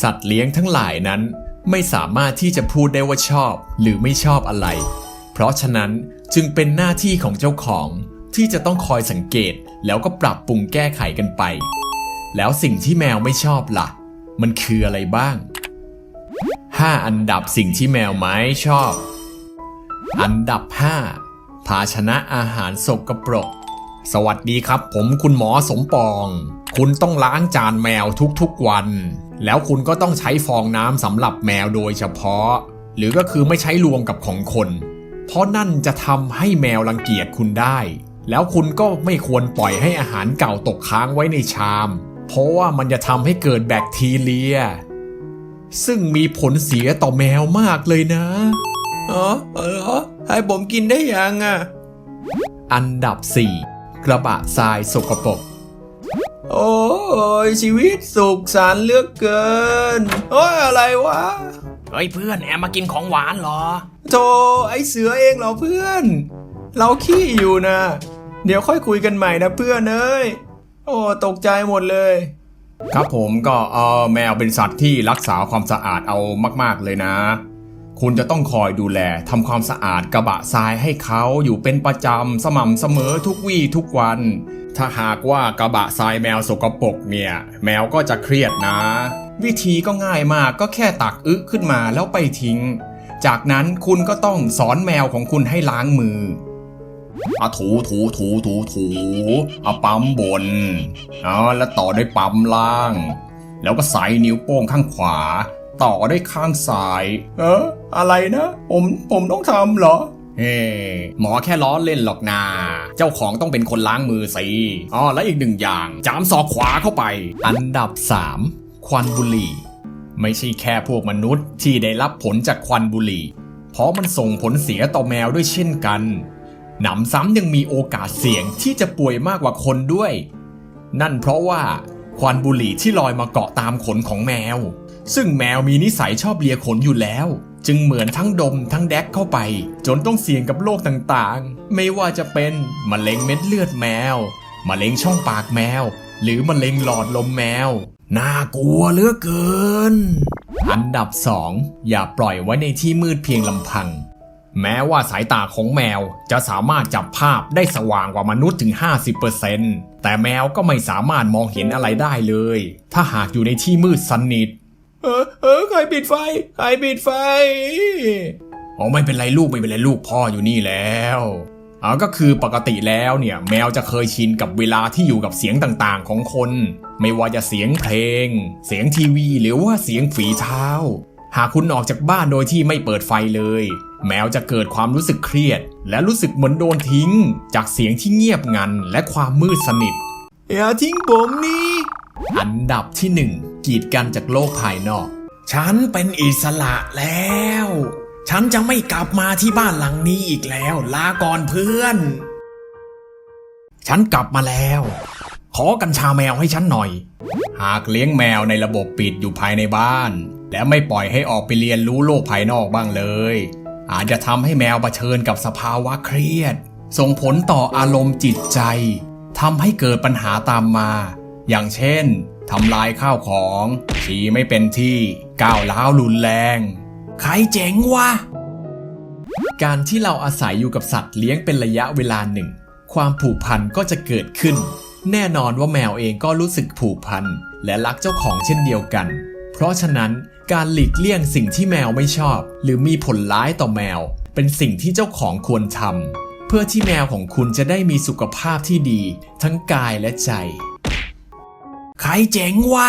สัตว์เลี้ยงทั้งหลายนั้นไม่สามารถที่จะพูดได้ว่าชอบหรือไม่ชอบอะไร เพราะฉะนั้นจึงเป็นหน้าที่ของเจ้าของที่จะต้องคอยสังเกตแล้วก็ปรับปรุงแก้ไขกันไป แล้วสิ่งที่แมวไม่ชอบล่ะ มันคืออะไรบ้าง 5 อันดับสิ่งที่แมวไม่ชอบ อันดับ 5 ภาชนะอาหารสกปรก สวัสดีครับ ผมคุณหมอสมปอง คุณต้องล้างจานแมวทุกๆวัน แล้วคุณก็ต้องใช้ฟองน้ำสำหรับแมวโดยเฉพาะ หรือก็คือไม่ใช้รวมกับของคน เพราะนั่นจะทำให้แมวรังเกียจคุณได้ แล้วคุณก็ไม่ควรปล่อยให้อาหารเก่าตกค้างไว้ในชาม เพราะว่ามันจะทำให้เกิดแบคทีเรีย ซึ่งมีผลเสียต่อแมวมากเลยนะอ๋อเออให้ผมกินได้ยังอะ อันดับ 4 กระบะทรายสกปรก โอ้ยชีวิตสุขสันต์เหลือกเกิน โอ้ยอะไรวะ เฮ้ยเพื่อนแอมมากินของหวานเหรอ โธ่ไอเสือเองเหรอเพื่อน เราขี้อยู่นะ เดี๋ยวค่อยคุยกันใหม่นะเพื่อนเอ้ย โอ้ตกใจหมดเลย ครับผมก็เออแมวเป็นสัตว์ที่รักษาความสะอาดเอามาก ๆเลยนะ คุณจะต้องคอยดูแลทำความสะอาดกระบะทรายให้เขาอยู่เป็นประจำสม่ำเสมอทุกวี่ทุกวัน ถ้าหากว่ากระบะทรายแมวสกปรกเนี่ย แมวก็จะเครียดนะ วิธีก็ง่ายมากก็แค่ตักอึขึ้นมาแล้วไปทิ้ง จากนั้นคุณก็ต้องสอนแมวของคุณให้ล้างมือเอาถูถูถูถูถูเอาปั๊มบนเอาแล้วต่อด้วยปั๊มล่าง แล้วก็ใส่นิ้วโป้งข้างขวา ต่อได้ข้างซ้าย เออ อะไรนะ ผมผมต้องทำเหรอเฮ้หมอแค่ล้อเล่นหรอกนา เจ้าของต้องเป็นคนล้างมือสิอ๋อและอีกหนึ่งอย่าง จามศอกขวาเข้าไป อันดับ 3 ควันบุหรี่ ไม่ใช่แค่พวกมนุษย์ที่ได้รับผลจากควันบุหรี่ เพราะมันส่งผลเสียต่อแมวด้วยเช่นกันหนำซ้ำยังมีโอกาสเสี่ยงที่จะป่วยมากกว่าคนด้วย นั่นเพราะว่า ควันบุหรี่ที่ลอยมาเกาะตามขนของแมว ซึ่งแมวมีนิสัยชอบเลียขนอยู่แล้ว จึงเหมือนทั้งดมทั้งแดกเข้าไป จนต้องเสี่ยงกับโรคต่างๆ ไม่ว่าจะเป็นมะเร็งเม็ดเลือดแมวมะเร็งช่องปากแมว หรือมะเร็งหลอดลมแมว น่ากลัวเหลือเกิน อันดับ 2 อย่าปล่อยไว้ในที่มืดเพียงลำพัง แม้ว่าสายตาของแมวจะสามารถจับภาพได้สว่างกว่ามนุษย์ถึง 50%แต่แมวก็ไม่สามารถมองเห็นอะไรได้เลย ถ้าหากอยู่ในที่มืดสนิท เออเออใครปิดไฟ ใครปิดไฟ อ๋อไม่เป็นไรลูกไม่เป็นไรลูกพ่ออยู่นี่แล้วอ๋อก็คือปกติแล้วเนี่ยแมวจะเคยชินกับเวลาที่อยู่กับเสียงต่างๆของคน ไม่ว่าจะเสียงเพลง เสียงทีวี หรือว่าเสียงฝีเท้า หากคุณออกจากบ้านโดยที่ไม่เปิดไฟเลย แมวจะเกิดความรู้สึกเครียด และรู้สึกเหมือนโดนทิ้ง จากเสียงที่เงียบงันและความมืดสนิท อย่าทิ้งผมนี่อันดับที่หนึ่งกีดกันจากโลกภายนอก ฉันเป็นอิสระแล้ว ฉันจะไม่กลับมาที่บ้านหลังนี้อีกแล้ว ลาก่อนเพื่อน ฉันกลับมาแล้ว ขอกัญชาแมวให้ฉันหน่อย หากเลี้ยงแมวในระบบปิดอยู่ภายในบ้าน และไม่ปล่อยให้ออกไปเรียนรู้โลกภายนอกบ้างเลย อาจจะทำให้แมวเผชิญกับสภาวะเครียด ส่งผลต่ออารมณ์จิตใจทำให้เกิดปัญหาตามมา อย่างเช่นทำลายข้าวของฉี่ไม่เป็นที่ก้าวร้าวรุนแรง ใครเจ๋งวะ การที่เราอาศัยอยู่กับสัตว์เลี้ยงเป็นระยะเวลาหนึ่ง ความผูกพันก็จะเกิดขึ้น แน่นอนว่าแมวเองก็รู้สึกผูกพันและรักเจ้าของเช่นเดียวกัน เพราะฉะนั้น การหลีกเลี่ยงสิ่งที่แมวไม่ชอบ หรือมีผลร้ายต่อแมว เป็นสิ่งที่เจ้าของควรทำเพื่อที่แมวของคุณจะได้มีสุขภาพที่ดี ทั้งกายและใจ ใครเจ๋งวะ